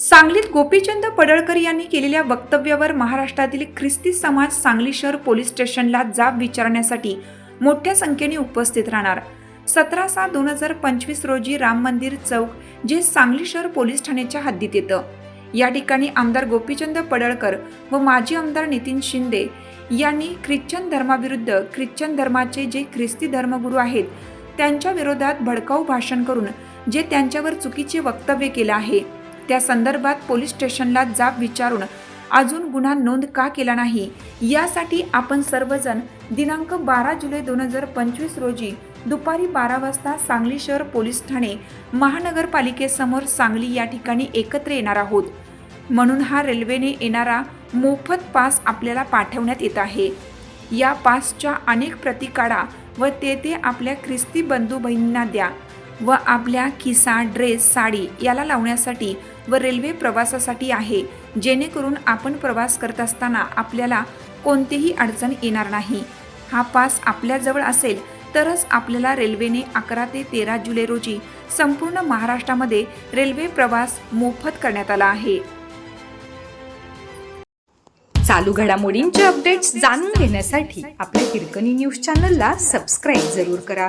सांगलीत गोपीचंद पडळकर यांनी केलेल्या वक्तव्यावर महाराष्ट्रातील ख्रिस्ती समाज सांगली शहर पोलीस स्टेशनला जाब विचारण्यासाठी मोठ्या संख्येने उपस्थित राहणार. सतरा सहा दोन हजार पंचवीस रोजी राम मंदिर चौक जे सांगली शहर पोलीस ठाण्याच्या हद्दीत येतं. या ठिकाणी आमदार गोपीचंद पडळकर व माजी आमदार नितीन शिंदे यांनी ख्रिश्चन धर्माविरुद्ध ख्रिश्चन धर्माचे जे ख्रिस्ती धर्मगुरू आहेत त्यांच्या विरोधात भडकाऊ भाषण करून जे त्यांच्यावर चुकीचे वक्तव्य केलं आहे. त्या संदर्भात पोलीस स्टेशनला जाब विचारून अजून गुन्हा नोंद का केला नाही? यासाठी आपण सर्वजण दिनांक बारा जुलै दोन हजार पंचवीस रोजी दुपारी बारा वाजता सांगली शहर पोलीस ठाणे महानगरपालिकेसमोर सांगली या ठिकाणी एकत्र येणार आहोत. म्हणून हा रेल्वेने येणारा मोफत पास आपल्याला पाठवण्यात येत आहे. या पासच्या अनेक प्रती काढा व ते ते आपल्या ख्रिस्ती बंधू बहिणींना द्या. व आपल्या खिसा ड्रेस साडी याला लावण्यासाठी व रेल्वे प्रवासासाठी आहे. जेणेकरून आपण प्रवास करत असताना आपल्याला कोणतीही अडचण येणार नाही. हा पास आपल्याजवळ असेल तरच आपल्याला रेल्वेने अकरा ते तेरा जुलै रोजी संपूर्ण महाराष्ट्रामध्ये रेल्वे प्रवास मोफत करण्यात आला आहे. चालू घडामोडींचे अपडेट्स जाणून घेण्यासाठी आपल्या हिरकणी न्यूज चॅनलला सबस्क्राईब जरूर करा.